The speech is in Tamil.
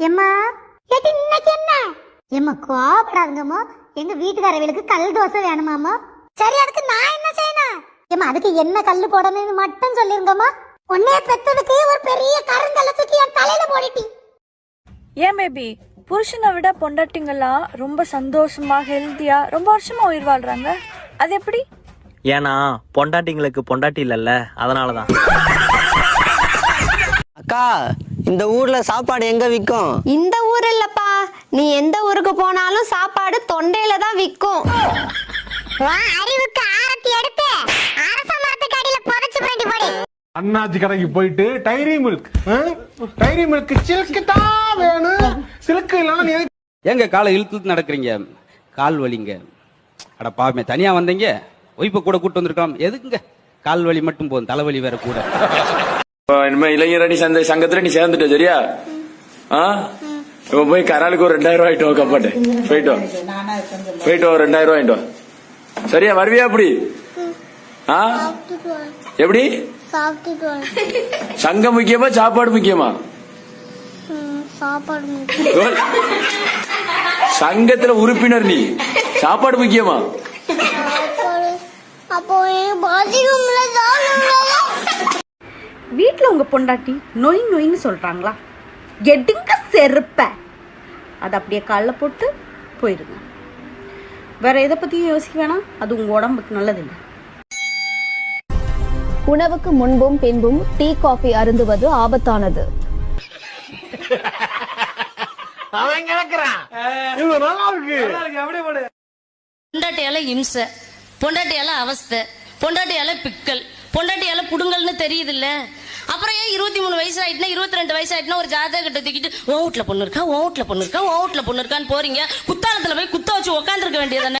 எம்மா ஏட்டி இன்னைக்கு என்ன? எம்மா கோபப்படாதுங்கம்மா எங்க வீட்டுக்காரர்களுக்கு கல் தோசை வேணுமாம்மா. சரி அதுக்கு நான் என்ன செய்யணும்? ஏம்மா அதுக்கு என்ன கல்லு போடணும்னு மட்டும் சொல்லிருங்கம்மா. உன்னைய பெத்ததுக்கு ஒரு பெரிய கருங்கல்ல தூக்கி என் தலையில போடிட்டி. ஏன் பேபி புருஷனை விட பொண்டாட்டிங்கெல்லாம் ரொம்ப சந்தோஷமா ஹெல்த்தியா ரொம்ப வருஷமா உயிர் வாழ்றாங்க. அது எப்படி? ஏன்னா பொண்டாட்டிங்களுக்கு பொண்டாட்டி இல்லைல்ல அதனால தான் அக்கா இந்த ஊர்ல சாப்பாடு எங்க விற்கும் இந்த ஊர் இல்லப்பா. நீ எந்த ஊருக்கு போனாலும் சாப்பாடு தொண்டையில தான் விற்கும் அறிவுக்கு ஆரத்தி எடுத்து அரச மரத்துக்கு அடியில புதைச்சு பிரண்டி போடு. அண்ணாச்சி கடைக்கு போயிட்டு dairy milk dairy milk silk தான் வேணும். சில்க் இல்லைன்னா நீ ஏங்க காலை இழுத்து இழுத்து நடக்கிறீங்க? கால் வலிங்க. அட பாவமே தனியா வந்தீங்க? ஒய்ஃபை கூட கூட்டு வந்திருக்கலாம். எதுக்குங்க? கால் வலி மட்டும் போதும் தலைவலி வேற கூட. இனிமே இளைஞரணி சந்தை சங்கத்துல நீ சேர்ந்துட்ட சரியா? ஆ? இப்ப போய் கராலுக்கு ஒரு ரெண்டாயிரம் ரூபாய் ஆயிட்டு கப்பாட்டு போயிட்டு போயிட்டு ஒரு ரெண்டாயிரம் ரூபாய் ஆயிட்டு சரியா வருவியா அப்படி? ஆ? எப்படி? சங்கம் முக்கியமா சாப்பாடு முக்கியமா? சாப்பாடு சங்கத்துல உறுப்பினர் நீ. சாப்பாடு முக்கியமா? அப்போ வீட்டில் உங்கள் பொண்டாட்டி நொய் நொய்ன்னு சொல்கிறாங்களா எடுங்க செருப்ப. அதை அப்படியே காலைல போட்டு போயிடுங்க வேற எதை பற்றியும் யோசிக்க வேணாம். அது உங்கள் உடம்புக்கு நல்லதில்லை. உணவுக்கு முன்பும் பின்பும் டீ காஃபி அருந்துவது ஆபத்தானது. அவன் பொண்டாட்டியால இம்சை பொண்டாட்டியால அவஸ்தை பொண்டாட்டியால பிக்கல் பொண்டாட்டியால புடுங்கல்னு தெரியுது இல்ல அப்புறம் ஏன் இருபத்தி மூணு வயசு ஆயிட்டுனா இருபத்தி ரெண்டு வயசு ஆயிட்டுனா ஒரு ஜாதக கிட்ட தூக்கிட்டு ஓட்டில் பொண்ணு இருக்கா? ஓட்டில் பொண்ணு இருக்கா? ஓட்டில் பொண்ணு இருக்கான்னு போறீங்க. குத்தாலத்தில் போய் குத்த வச்சு உட்காந்துருக்க வேண்டியதானே